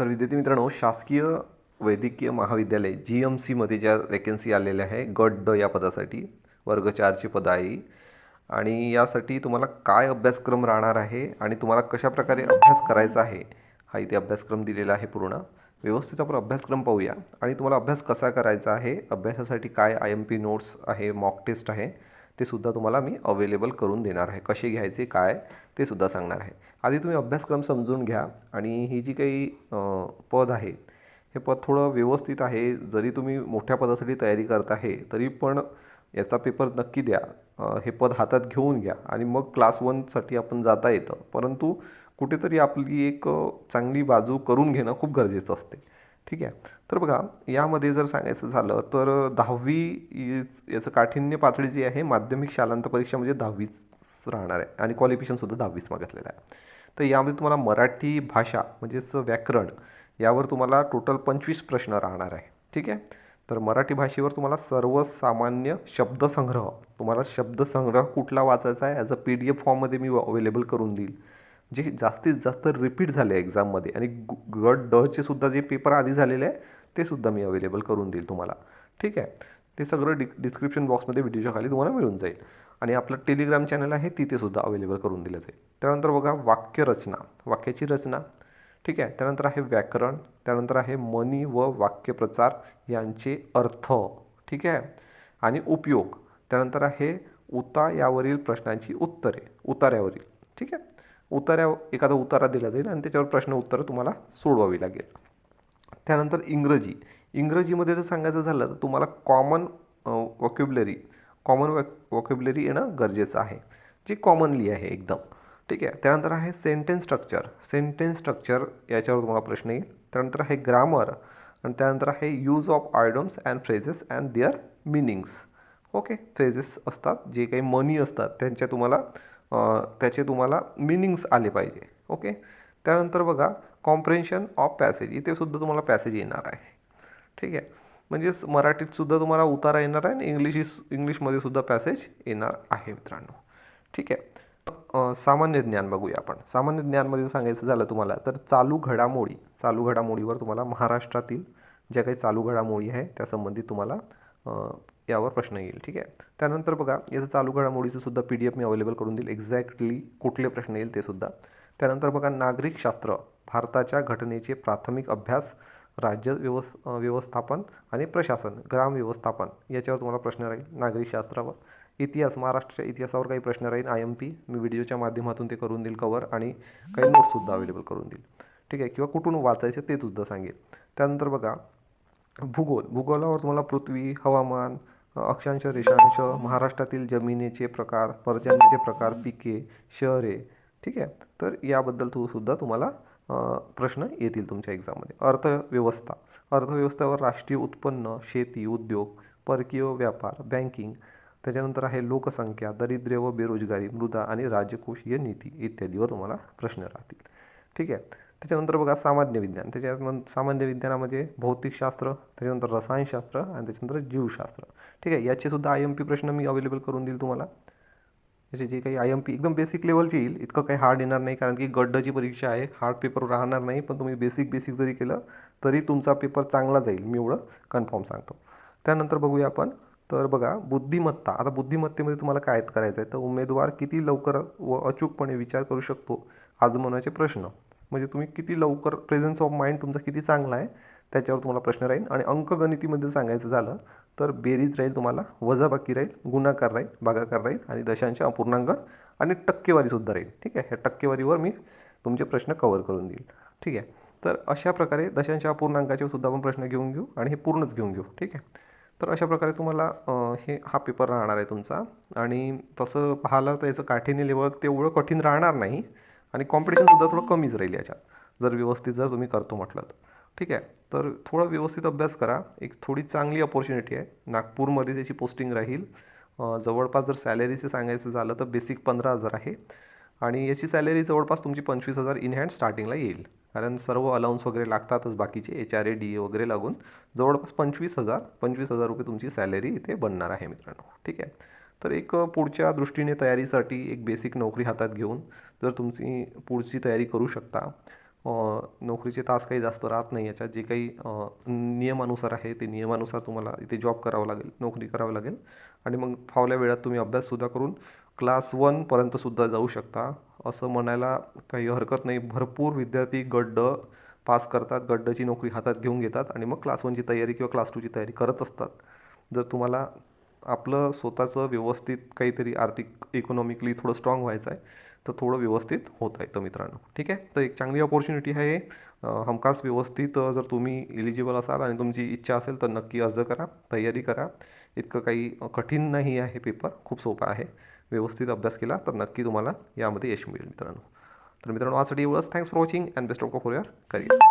तर विद्यार्थी मित्रांनो शासकीय वैद्यकीय महाविद्यालय जी एम सीमध्ये ज्या वॅकन्सी आलेल्या आहे गट ड या पदासाठी वर्ग चारची पदं आहे आणि यासाठी तुम्हाला काय अभ्यासक्रम राहणार आहे आणि तुम्हाला कशाप्रकारे अभ्यास करायचा आहे हा इथे अभ्यासक्रम दिलेला आहे पूर्ण. व्यवस्थित आपण अभ्यासक्रम पाहूया. आणि तुम्हाला अभ्यास कसा करायचा आहे अभ्यासासाठी काय आय एम पी नोट्स आहे मॉक टेस्ट आहे ते सुद्धा तुम्हाला मी अवेलेबल करून देणार आहे. कसे घ्यायचे काय ते सुद्धा सांगणार आहे. आधी तुम्ही अभ्यासक्रम समजून घ्या आणि ही जी काही पद आहे हे पद थोडं व्यवस्थित आहे. जरी तुम्ही मोठ्या पदासाठी तयारी करत आहे तरी पण याचा पेपर नक्की द्या. हे पद हातात घेऊन घ्या आणि मग क्लास वनसाठी आपण जाता येतं. परंतु कुठेतरी आपली एक चांगली बाजू करून घेणं खूप गरजेचं असते. ठीक आहे. तर बघा यामध्ये जर सांगायचं झालं तर दहावी याचं काठिण्य पातळी जी आहे माध्यमिक शालांत परीक्षा म्हणजे दहावीच राहणार आहे. आणि क्वालिफिकेशनसुद्धा दहावीच मागितलेलं आहे. तर यामध्ये तुम्हाला मराठी भाषा म्हणजेच व्याकरण यावर तुम्हाला टोटल पंचवीस प्रश्न राहणार आहे. ठीक आहे? तर मराठी भाषेवर तुम्हाला सर्वसामान्य शब्दसंग्रह तुम्हाला शब्दसंग्रह कुठला वाचायचा आहे as a P D F फॉर्ममध्ये मी अवेलेबल करून देईल. जे जास्तीत जास्त रिपीट झाले एक्झाममध्ये आणि गु- गट डचे सुद्धा जे पेपर आधी झालेले आहे ते सुद्धा मी अवेलेबल करून देईल तुम्हाला. ठीक आहे? ते सगळं डि डिस्क्रिप्शन बॉक्समध्ये व्हिडिओच्या खाली तुम्हाला मिळून जाईल. आणि आपलं टेलिग्राम चॅनल आहे तिथे सुद्धा अवेलेबल करून दिलं जाईल. त्यानंतर बघा वाक्यरचना वाक्याची रचना. ठीक आहे? त्यानंतर आहे व्याकरण. त्यानंतर आहे मनी व वाक्यप्रचार यांचे अर्थ. ठीक आहे? आणि उपयोग. त्यानंतर आहे उतायावरील प्रश्नांची उत्तरे. उतार्यावरील ठीक आहे? उतारा एखादा उतारा दिला जाईल आणि त्याच्यावर प्रश्न उत्तरं तुम्हाला सोडवावी लागेल. त्यानंतर इंग्रजी. इंग्रजीमध्ये जर सांगायचं झालं तर तुम्हाला कॉमन वॉक्युबलरी कॉमन वॅक वॉक्युबलरी येणं गरजेचं आहे. जे कॉमनली आहे एकदम. ठीक आहे? त्यानंतर आहे सेंटेन्स स्ट्रक्चर सेंटेन्स स्ट्रक्चर याच्यावर तुम्हाला प्रश्न येईल. त्यानंतर आहे ग्रामर आणि त्यानंतर आहे use of idioms and phrases and their meanings okay phrases असतात जे काही मनी असतात त्यांच्या तुम्हाला त्याचे तुम्हाला मिनिंग्स आले पाहिजे ओके त्यानंतर बघा कॉम्प्रेन्शन ऑफ पॅसेज इथे सुद्धा तुम्हाला पॅसेज येणार आहे. ठीक आहे? म्हणजेच मराठीत सुद्धा तुम्हाला उतारा येणार आहे आणि इंग्लिश इंग्लिशमध्ये सुद्धा पॅसेज येणार आहे मित्रांनो. ठीक आहे? सामान्य ज्ञान बघूया आपण. सामान्य ज्ञानमध्ये सांगायचं झालं तुम्हाला तर चालू घडामोडी चालू घडामोडीवर तुम्हाला महाराष्ट्रातील ज्या काही चालू घडामोडी आहे त्या संबंधित तुम्हाला यावर प्रश्न येईल ठीक आहे? त्यानंतर बघा याचं चालू घडामोडीचं सुद्धा पी डी एफ मी अवेलेबल करून देईल. एक्झॅक्टली कुठले प्रश्न येईल ते सुद्धा. त्यानंतर बघा नागरिकशास्त्र भारताच्या घटनेचे प्राथमिक अभ्यास राज्य व्यवस् व्यवस्थापन आणि प्रशासन ग्राम व्यवस्थापन याच्यावर तुम्हाला प्रश्न राहील नागरिकशास्त्रावर इतिहास महाराष्ट्राच्या इतिहासावर काही प्रश्न राहील आय एम पी मी व्हिडिओच्या माध्यमातून ते करून देईल कवर आणि काही नोट्ससुद्धा अवेलेबल करून देईल. ठीक आहे? किंवा कुठून वाचायचे ते सुद्धा सांगेल. त्यानंतर बघा भूगोल. भूगोलावर तुम्हाला पृथ्वी हवामान अक्षांश रेषांश महाराष्ट्रातील जमिनीचे प्रकार पर्जन्याचे प्रकार पिके शहरे ठीक आहे? तर याबद्दल तू सुद्धा तुम्हाला प्रश्न येतील तुमच्या एक्झाममध्ये. अर्थव्यवस्था. अर्थव्यवस्थेवर राष्ट्रीय उत्पन्न शेती उद्योग परकीय व्यापार बँकिंग त्याच्यानंतर आहे लोकसंख्या दरिद्र्य व बेरोजगारी मृदा आणि राजकोषीय नीती इत्यादीवर तुम्हाला प्रश्न राहतील. ठीक आहे. त्याच्यानंतर बघा सामान्य विज्ञान. त्याच्यात सामान्य विज्ञानामध्ये भौतिकशास्त्र त्याच्यानंतर रसायनशास्त्र आणि त्याच्यानंतर जीवशास्त्र. ठीक आहे. याचेसुद्धा आय एम पी प्रश्न मी अवेलेबल करून देईल तुम्हाला. याचे जे काही आय एम पी एकदम बेसिक लेवलचे येईल. इतकं काही हार्ड येणार नाही कारण की गड्डची परीक्षा आहे. हार्ड पेपर राहणार नाही. पण तुम्ही बेसिक बेसिक जरी केलं तरी तुमचा पेपर चांगला जाईल. मी एवढं कन्फर्म सांगतो. त्यानंतर बघूया आपण. तर बघा बुद्धिमत्ता. आता बुद्धिमत्तेमध्ये तुम्हाला काय करायचं आहे तर उमेदवार किती लवकर व अचूकपणे विचार करू शकतो? आजमावण्याचे प्रश्न. म्हणजे तुम्ही किती लवकर प्रेझन्स ऑफ माइंड तुमचा किती चांगला आहे त्याच्यावर तुम्हाला प्रश्न राहील. आणि अंकगणितीमध्ये सांगायचं झालं तर बेरीज राहील तुम्हाला वजाबाकी राहील गुणाकार राहील भागाकार राहील आणि दशांश अपूर्णांक आणि टक्केवारीसुद्धा राहील. ठीक आहे? ह्या टक्केवारीवर मी तुमचे प्रश्न कवर करून देईल. ठीक आहे? तर अशा प्रकारे दशांश अपूर्णांकाचे सुद्धा आपण प्रश्न घेऊन घेऊ आणि हे पूर्णच घेऊन घेऊ. ठीक आहे? तर अशा प्रकारे तुम्हाला हे हा पेपर राहणार आहे तुमचा. आणि तसं पाहिलं तर याचं काठीने लेवल तेवढं कठीण राहणार नाही. आणि कॉम्पिटिशनसुद्धा थोडं कमीच राहील याच्यात. जर व्यवस्थित जर तुम्ही करतो म्हटलं तर. ठीक आहे? तर थोडा व्यवस्थित अभ्यास करा. एक थोडी चांगली अपॉर्च्युनिटी आहे. नागपूरमध्ये त्याची पोस्टिंग राहील जवळपास जर सॅलरीचं सांगायचं झालं तर बेसिक पंधरा हजार आहे. आणि याची सॅलरी जवळपास तुमची पंचवीस हजार इन हँड स्टार्टिंगला येईल. कारण सर्व अलाउन्स वगैरे लागतातच बाकीचे H R A D A वगैरे लागून. जवळपास पंचवीस हजार पंचवीस हजार रुपये तुमची सॅलरी इथे बनणार आहे मित्रांनो. ठीक आहे? तर एक पुढच्या दृष्टीने तयारीसाठी एक बेसिक नोकरी हातात घेऊन जर तुमची पुढची तयारी करू शकता नोकरीचे तास काही जास्त राहत नाही. याच्यात जे काही नियमानुसार आहे ते नियमानुसार तुम्हाला इथे जॉब करावं लागेल नोकरी करावी लागेल. आणि मग फावल्या वेळात तुम्ही अभ्याससुद्धा करून क्लास वनपर्यंतसुद्धा जाऊ शकता. असं म्हणायला काही हरकत नाही. भरपूर विद्यार्थी गड्ड पास करतात गड्डची नोकरी हातात घेऊन घेतात आणि मग क्लास वनची तयारी किंवा क्लास टूची तयारी करत असतात. जर तुम्हाला आपलं स्वतःचं व्यवस्थित काहीतरी आर्थिक इकॉनॉमिकली थोडं स्ट्रॉंग व्हायचं आहे तर थोडं व्यवस्थित होत आहे तर मित्रांनो. ठीक आहे? तर एक चांगली अपॉर्च्युनिटी आहे हमखास व्यवस्थित जर तुम्ही एलिजिबल असाल आणि तुमची इच्छा असेल तर नक्की अर्ज करा तयारी करा. इतकं काही कठीण नाही आहे पेपर खूप सोपा आहे. व्यवस्थित अभ्यास केला तर नक्की तुम्हाला यामध्ये यश मिळेल मित्रांनो. तर मित्रांनो आजसाठी एवढंच thanks for watching and best of for your career